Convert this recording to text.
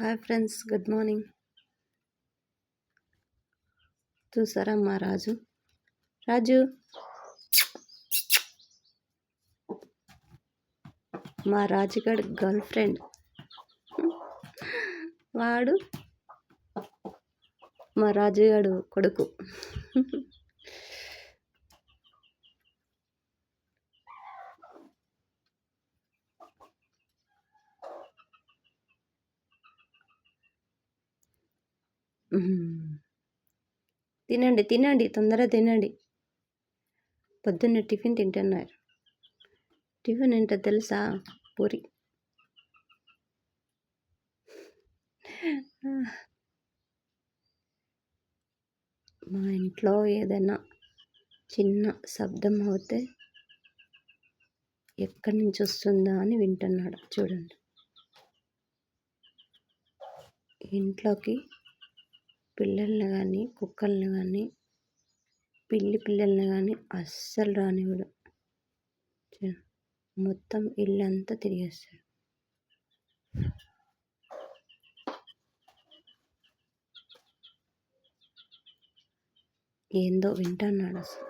Hi friends good morning. చూసారా మా రాజు? రాజు! మా రాజుగడ్ గర్ల్ ఫ్రెండ్. వాడు? మా రాజుగాడు కొడుకు. తినండి తినండి తొందరగా తినండి. పొద్దున్నే టిఫిన్ తింటున్నారు. టిఫిన్ ఏంటో తెలుసా? పూరి. మా ఇంట్లో ఏదైనా చిన్న శబ్దం అవుతే ఎక్కడి నుంచి వస్తుందా అని వింటున్నాడు. చూడండి. ఇంట్లోకి పిల్లల్ని కానీ కుక్కల్ని కానీ పిల్లి పిల్లల్ని కానీ అస్సలు రానివ్వడు. మొత్తం ఇల్లంతా తిరిగేస్తాడు. ఏందో వింటున్నాడు అసలు.